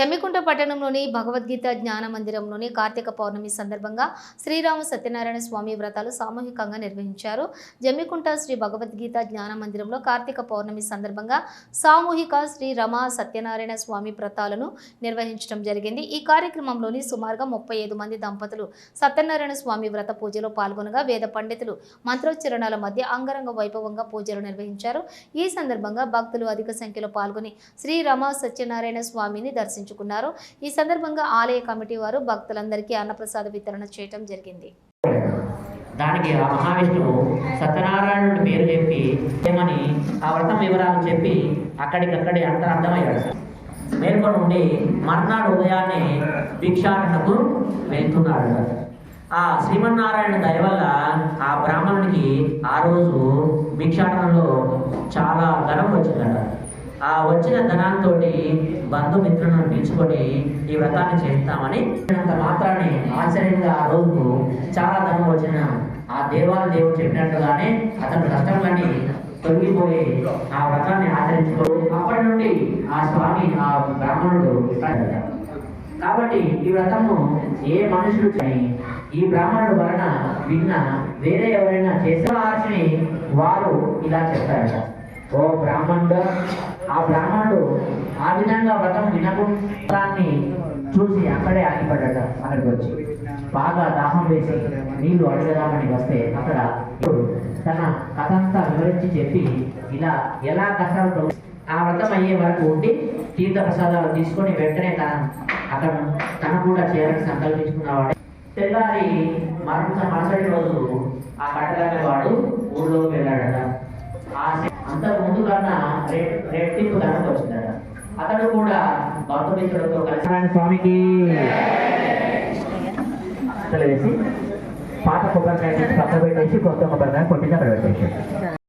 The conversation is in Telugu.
జమ్మికుంట పట్టణంలోని భగవద్గీత జ్ఞాన మందిరంలోని కార్తీక పౌర్ణమి సందర్భంగా శ్రీరామ సత్యనారాయణ స్వామి వ్రతాలు సామూహికంగా నిర్వహించారు. జమ్మికుంట శ్రీ భగవద్గీత జ్ఞాన మందిరంలో కార్తీక పౌర్ణమి సందర్భంగా సామూహిక శ్రీ రమా సత్యనారాయణ స్వామి వ్రతాలను నిర్వహించడం జరిగింది. ఈ కార్యక్రమంలోని సుమారుగా ముప్పై ఐదు మంది దంపతులు సత్యనారాయణ స్వామి వ్రత పూజలో పాల్గొనగా వేద పండితులు మంత్రోచ్చరణాల మధ్య అంగరంగ వైభవంగా పూజలు నిర్వహించారు. ఈ సందర్భంగా భక్తులు అధిక సంఖ్యలో పాల్గొని శ్రీ రమా సత్యనారాయణ స్వామిని దర్శించారు దర్శించుకున్నారు ఈ సందర్భంగా ఆలయ కమిటీ వారు భక్తులందరికీ అన్నప్రసాద వితరణ చేయటం జరిగింది. దానికి ఆ మహావిష్ణువు సత్యనారాయణుడి పేరు చెప్పి ఏమని ఆ వ్రతం వివరాలు చెప్పి అక్కడికక్కడే అంతరార్థమయ్యాడు. మేల్కొని ఉండి మర్నాడు ఉదయాన్నే భిక్షాటనకు వెళ్తున్నాడు. ఆ శ్రీమన్నారాయణ దయ వల్ల ఆ బ్రాహ్మణునికి ఆ రోజు భిక్షాటనలో చాలా ధనం వచ్చిందట. ఆ వచ్చిన ధనంతో బంధుమిత్రులను పిలుచుకొని ఈ వ్రతాన్ని చేస్తామని అంత మాత్రాన్ని ఆశ్చర్యంగా ఆ రోజు చాలా ధనం వచ్చిన ఆ దేవాల దేవుడు చెప్పినట్టుగానే అతని కష్టములన్నీ తొలగిపోయి ఆ వ్రతాన్ని ఆచరించుకో. అప్పటి నుండి ఆ స్వామి ఆ బ్రాహ్మణుడు కాబట్టి ఈ వ్రతము ఏ మనుషులు ఈ బ్రాహ్మణుడు వలన విన్న వేరే ఎవరైనా చేసే మహర్షిని వారు ఇలా చెప్పారట. ఓ బ్రాహ్మణుడు ఆ బ్రాహ్మణుడు ఆ విధంగా వ్రతం వినకుండాన్ని చూసి అక్కడే ఆగిపడ్డాడు అక్కడికి వచ్చి. బాగా దాహం వేసి నీళ్ళు అడగదామని వస్తే అక్కడ తన కథంతా వివరించి చెప్పి ఇలా ఎలా కష్టాలతో ఆ వ్రతం అయ్యే వరకు ఉండి తీర్థ ప్రసాదాలు తీసుకొని వెంటనే తన అక్కడ తన కూడా చేయాలని సంకల్పించుకున్నవాడు తెల్లారి మరణ మరుసటి రోజు ఆ కట్టడానికి వాడు ఊళ్ళో అంతకు ముందు కన్నా రెట్టింపు ధనం వచ్చిందట. అతడు కూడా బంధుమిత్రులతో కలిసి స్వామికి వేసి పాత కొబ్బరికాయ పక్క పెట్టేసి కొత్త కొబ్బరికాయ కొట్టించి అక్కడ పెట్టేసి